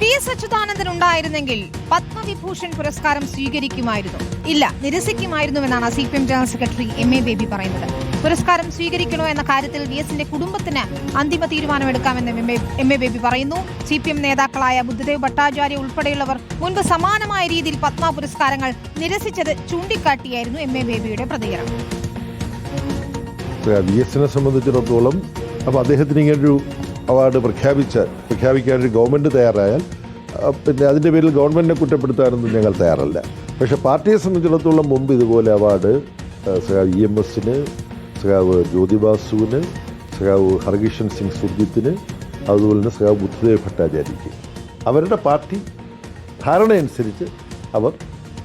P S Achuthanandan ഉണ്ടായിരുന്നെങ്കിൽ പത്മവിഭൂഷൺ പുരസ്കാരം സ്വീകരിക്കുമായിരുന്നു. ഇല്ല നിരസിക്കുമായിരുന്നുവെന്നാണ് C P M general secretary M A Baby പറയുന്നത്. പുരസ്കാരം സ്വീകരിക്കണോ എന്ന കാര്യത്തിൽ വി എസിന്റെ കുടുംബത്തിന് അന്തിമ തീരുമാനമെടുക്കാമെന്ന് എം എ- ബേബി പറയുന്നു. സി പി എം നേതാക്കളായ ബുദ്ധദേവ് ഭട്ടാചാര്യ ഉൾപ്പെടെയുള്ളവർ മുൻപ് സമാനമായ രീതിയിൽ പത്മ പുരസ്കാരങ്ങൾ നിരസിച്ചത് ചൂണ്ടിക്കാട്ടിയായിരുന്നു എം എ ബേബിയുടെ പ്രതികരണം. വി എസിനെ സംബന്ധിച്ചിടത്തോളം അപ്പോൾ അദ്ദേഹത്തിന് ഇങ്ങനൊരു അവാർഡ് പ്രഖ്യാപിച്ച പ്രഖ്യാപിക്കാൻ ഒരു ഗവൺമെന്റ് തയ്യാറായാൽ പിന്നെ അതിന്റെ പേരിൽ ഗവൺമെന്റിനെ കുറ്റപ്പെടുത്താനൊന്നും ഞങ്ങൾ തയ്യാറല്ല. പക്ഷേ പാർട്ടിയെ സംബന്ധിച്ചിടത്തോളം മുമ്പ് ഇതുപോലെ അവാർഡ് സഖാവ് ഇ എം എസിന് സഖാവ് ജ്യോതിബാസുവിന് സഖാവ് ഹർകിഷൻ സിംഗ് സുർജിത്തിന് അതുപോലെ തന്നെ സഖാവ് ബുദ്ധദേവ് ഭട്ടാചാര്യയ്ക്ക്. അവരുടെ പാർട്ടി ധാരണയനുസരിച്ച് അവർ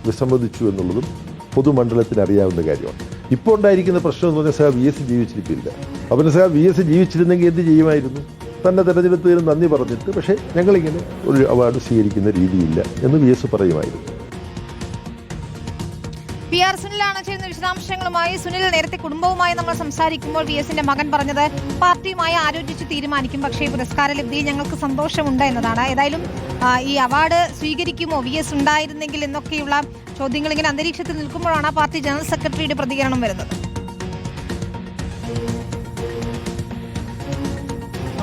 വിസമ്മതിച്ചു എന്നുള്ളതും പൊതുമണ്ഡലത്തിന് അറിയാവുന്ന കാര്യമാണ്. ഇപ്പോൾ ഉണ്ടായിരിക്കുന്ന പ്രശ്നം എന്ന് പറഞ്ഞാൽ സാർ വി എസ് ജീവിച്ചിരിപ്പില്ല. അപ്പം സാർ വി എസ് ജീവിച്ചിരുന്നെങ്കിൽ എന്ത് ചെയ്യുമായിരുന്നു? തന്നെ തെരഞ്ഞെടുത്തതിന് നന്ദി പറഞ്ഞിട്ട് പക്ഷേ ഞങ്ങളിങ്ങനെ ഒരു അവാർഡ് സ്വീകരിക്കുന്ന രീതിയില്ല എന്ന് വി എസ് പറയുമായിരുന്നു. പി ആർ സുനിലാണ് ചേരുന്ന വിശദാംശങ്ങളുമായി സുനിൽ നേരത്തെ കുടുംബവുമായി നമ്മൾ സംസാരിക്കുമ്പോൾ വി എസിന്റെ മകൻ പറഞ്ഞത് പാർട്ടിയുമായി ആലോചിച്ച് തീരുമാനിക്കും പക്ഷേ പുരസ്കാര ലബ്ധിയിൽ ഞങ്ങൾക്ക് സന്തോഷമുണ്ട് എന്നതാണ്. ഏതായാലും ഈ അവാർഡ് സ്വീകരിക്കുമോ? വി എസ് ഉണ്ടായിരുന്നെങ്കിൽ എന്നൊക്കെയുള്ള ചോദ്യങ്ങൾ ഇങ്ങനെ അന്തരീക്ഷത്തിൽ നിൽക്കുമ്പോഴാണ് പാർട്ടി ജനറൽ സെക്രട്ടറിയുടെ പ്രതികരണം വരുന്നത്.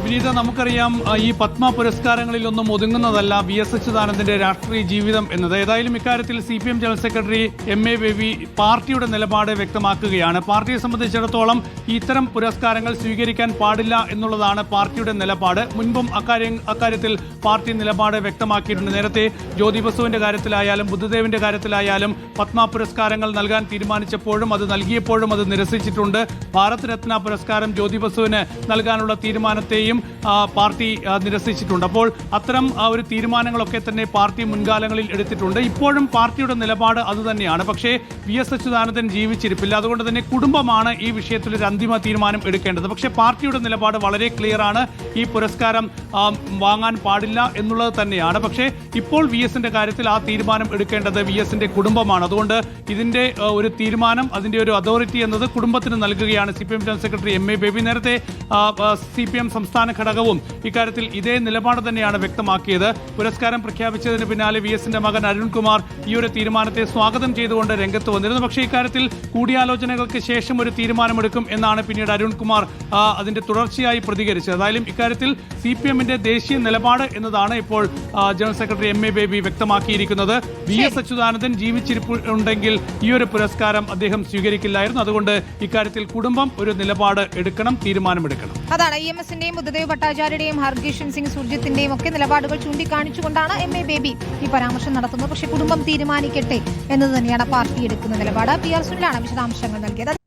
വിനീത നമുക്കറിയാം ഈ പത്മ പുരസ്കാരങ്ങളിലൊന്നും ഒതുങ്ങുന്നതല്ല വി എസ് അച്യുതാനന്ദന്റെ രാഷ്ട്രീയ ജീവിതം എന്നത്. ഏതായാലും ഇക്കാര്യത്തിൽ C P M general secretary M A Baby പാർട്ടിയുടെ നിലപാട് വ്യക്തമാക്കുകയാണ്. പാർട്ടിയെ സംബന്ധിച്ചിടത്തോളം ഇത്തരം പുരസ്കാരങ്ങൾ സ്വീകരിക്കാൻ പാടില്ല എന്നുള്ളതാണ് പാർട്ടിയുടെ നിലപാട്. മുൻപും അക്കാര്യം അക്കാര്യത്തിൽ പാർട്ടി നിലപാട് വ്യക്തമാക്കിയിട്ടുണ്ട്. നേരത്തെ ജ്യോതി ബസുവിന്റെ കാര്യത്തിലായാലും ബുദ്ധദേവിന്റെ കാര്യത്തിലായാലും പത്മ പുരസ്കാരങ്ങൾ നൽകാൻ തീരുമാനിച്ചപ്പോഴും അത് നൽകിയപ്പോഴും അത് നിരസിച്ചിട്ടുണ്ട്. ഭാരത് രത്ന പുരസ്കാരം ജ്യോതി ബസുവിന് നൽകാനുള്ള തീരുമാനത്തെയും ആ, പാർട്ടി നിരസിച്ചിട്ടുണ്ട്. അപ്പോൾ അത്തരം ഒരു തീരുമാനങ്ങളൊക്കെ തന്നെ പാർട്ടി മുൻകാലങ്ങളിൽ എടുത്തിട്ടുണ്ട്. ഇപ്പോഴും പാർട്ടിയുടെ നിലപാട് അതുതന്നെയാണ്. പക്ഷേ വി എസ് അച്യുതാനന്ദൻ ജീവിച്ചിരിപ്പില്ല. അതുകൊണ്ട് തന്നെ കുടുംബമാണ് ഈ വിഷയത്തിൽ ഒരു അന്തിമ തീരുമാനം എടുക്കേണ്ടത്. പക്ഷേ പാർട്ടിയുടെ നിലപാട് വളരെ ക്ലിയർ ആണ്. ഈ പുരസ്കാരം വാങ്ങാൻ പാടില്ല എന്നുള്ളത് തന്നെയാണ്. പക്ഷേ ഇപ്പോൾ വി എസിന്റെ കാര്യത്തിൽ ആ തീരുമാനം എടുക്കേണ്ടത് വി എസിന്റെ കുടുംബമാണ്. അതുകൊണ്ട് ഇതിന്റെ ഒരു തീരുമാനം അതിന്റെ ഒരു അതോറിറ്റി എന്നത് കുടുംബത്തിന് നൽകുകയാണ് C P M general secretary M A Baby. നേരത്തെ സി പി എം സംസ്ഥാന ഘടകവും ഇക്കാര്യത്തിൽ ഇതേ നിലപാട് തന്നെയാണ് വ്യക്തമാക്കിയത്. പുരസ്കാരം പ്രഖ്യാപിച്ചതിന് പിന്നാലെ വി എസിന്റെ മകൻ അരുൺകുമാർ ഈ ഒരു തീരുമാനത്തെ സ്വാഗതം ചെയ്തുകൊണ്ട് രംഗത്ത് വന്നിരുന്നു. പക്ഷേ ഇക്കാര്യത്തിൽ കൂടിയാലോചനകൾക്ക് ശേഷം ഒരു തീരുമാനമെടുക്കും എന്നാണ് പിന്നീട് അരുൺകുമാർ അതിന്റെ തുടർച്ചയായി പ്രതികരിച്ചത്. ഏതായാലും ഇക്കാര്യത്തിൽ സി പി എമ്മിന്റെ ദേശീയ നിലപാട് എന്നതാണ് ഇപ്പോൾ general secretary M A Baby വ്യക്തമാക്കിയിരിക്കുന്നത്. വി എസ് അച്യുതാനന്ദൻ ജീവിച്ചിരിപ്പുണ്ടെങ്കിൽ ഈ ഒരു പുരസ്കാരം അദ്ദേഹം സ്വീകരിക്കില്ലായിരുന്നു. അതുകൊണ്ട് ഇക്കാര്യത്തിൽ കുടുംബം ഒരു നിലപാട് എടുക്കണം തീരുമാനമെടുക്കണം. അതാണ് ഇ എം എസിന്റെയും ബുദ്ധദേവ് ഭട്ടാചാര്യയുടെയും ഹർകിഷൻ സിംഗ് സുർജിത്തിന്റെയും ഒക്കെ നിലപാടുകൾ ചൂണ്ടിക്കാണിച്ചുകൊണ്ടാണ് എം എ ബേബി ഈ പരാമർശം നടത്തുന്നത്. പക്ഷേ കുടുംബം തീരുമാനിക്കട്ടെ എന്ന് തന്നെയാണ് പാർട്ടി എടുക്കുന്ന നിലപാട്. പി ആർ സുനിലാണ് വിശദാംശങ്ങൾ നൽകിയത്.